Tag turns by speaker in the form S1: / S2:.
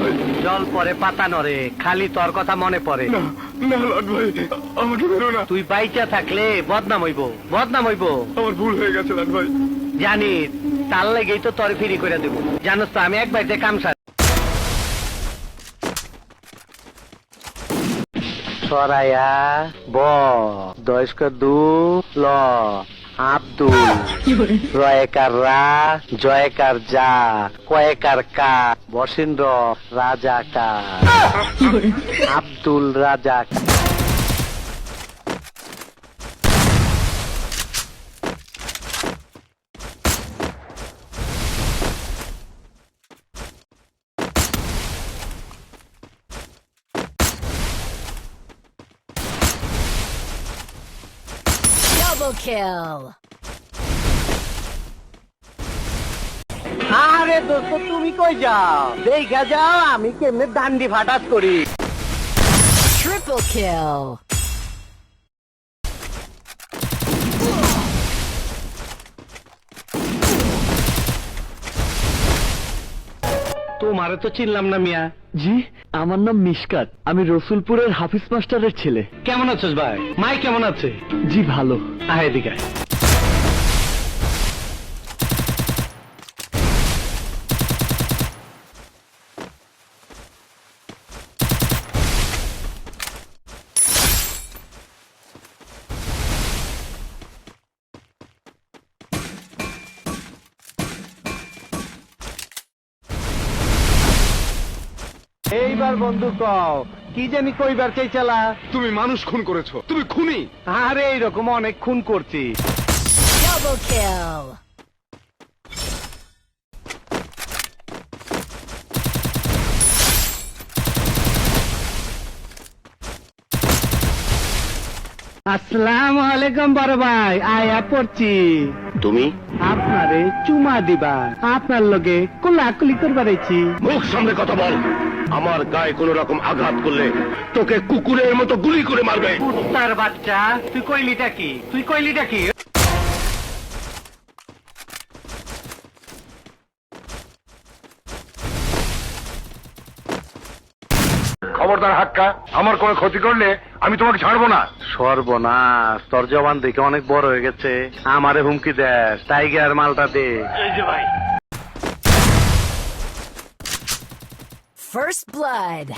S1: ভাই
S2: জল পরে পাতা নরে খালি তোর কথা মনে পড়ে।
S1: না না লট ভাই আমাকে বেরো না।
S2: তুই বাইচা থাকলে বদনাম হইব বদনাম হইব।
S1: আমার ভুল হয়ে গেছে লর্ড ভাই।
S2: জানি তার লেগেই তো তরে ফিরি করে দেবো। জানোস তো আমি একবার বাড়িতে কাম সার সরাইয়া ব দয়স্ক দু ল আব্দুল রয়েকার রা জয়কার যা কয়েকার কা বসিন্দ্র রাজা কা আব্দুল রাজা
S3: Double kill.
S2: আরে দোস্ত তুমি কই যাও দেখা যাও আমি কেমনে দান্ডি ফাটাত করি
S3: Triple kill.
S2: তোমারে তো চিনলাম না মিয়া।
S4: জি আমার নাম মিশকাত। আমি রসুলপুরের হাফিজ মাস্টারের ছেলে।
S2: কেমন আছিস ভাই? মাই কেমন আছে?
S4: জি ভালো।
S2: আয় এদিকে আয়। এইবার বন্ধু কও কি জানি কইবার চাইছালা
S1: তুমি মানুষ খুন করেছ। তুমি খুনি।
S2: আরে এইরকম অনেক খুন করছি।
S3: Double kill.
S2: আসসালামু আলাইকুম বড় ভাই আয়া পড়ছি।
S1: তুমি?
S2: আপনারে চুমা দিবা। আপনার লগে কোলাকুলি করবার আইছি।
S1: মুখ সামনে কথা বল। আমার গায়ে কোন রকম আঘাত করলে তোকে কুকুরের মতো গুলি করে মারবে।
S2: কুত্তার বাচ্চা তুই কইলিটা কি? তুই কইলিটা কি?
S1: খবরদার হাক্কা আমার কোনো ক্ষতি করলে আমি তোমাকে ছাড়বো না।
S2: সর্বনাশ তোর জবান দেখে অনেক বড় হয়ে গেছে। আমারে হুমকি দেয় টাইগার মালটা দে।
S3: First blood.